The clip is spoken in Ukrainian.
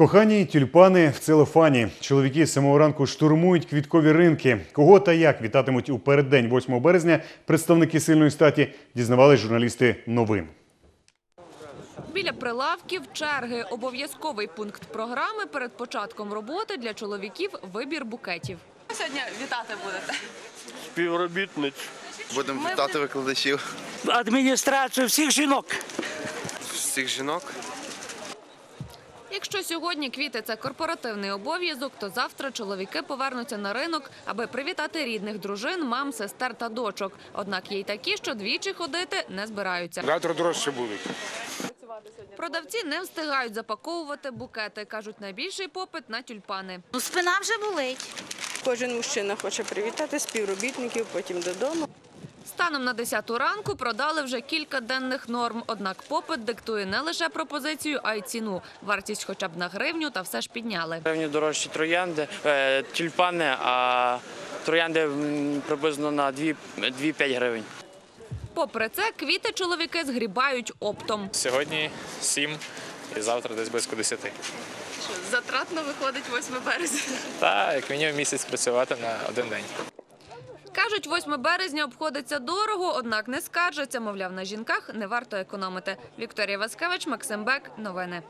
Кохані тюльпани в целофані. Чоловіки з самого ранку штурмують квіткові ринки. Кого та як вітатимуть у переддень 8 березня представники сильної статі, дізнавались журналісти новин. Біля прилавків черги – обов'язковий пункт програми перед початком роботи для чоловіків – вибір букетів. Сьогодні вітати будете? співробітниць. Будемо вітати викладачів адміністрацію всіх жінок. всіх жінок. Якщо сьогодні квіти – це корпоративний обов'язок, то завтра чоловіки повернуться на ринок, аби привітати рідних дружин, мам, сестер та дочок. Однак є й такі, що двічі ходити не збираються. Завтра дорожче будуть. Продавці не встигають запаковувати букети. Кажуть, найбільший попит на тюльпани. Ну, спина вже болить. Кожен мужчина хоче привітати співробітників, потім додому. Станом на 10 ранку продали вже кілька денних норм. Однак попит диктує не лише пропозицію, а й ціну. Вартість хоча б на гривню та все ж підняли. Певні дорожчі троянди, е, тюльпани, а троянди приблизно на 2 2-5 гривень. Попри це, квіти чоловіки згрібають оптом. Сьогодні 7 і завтра десь близько 10. Затратно виходить 8 березня. Та як мінімум місяць працювати на один день. Кажуть, 8 березня обходиться дорого, однак не скаржаться. Мовляв, на жінках не варто економити. Вікторія Васкевич, Максим Бек. Новини.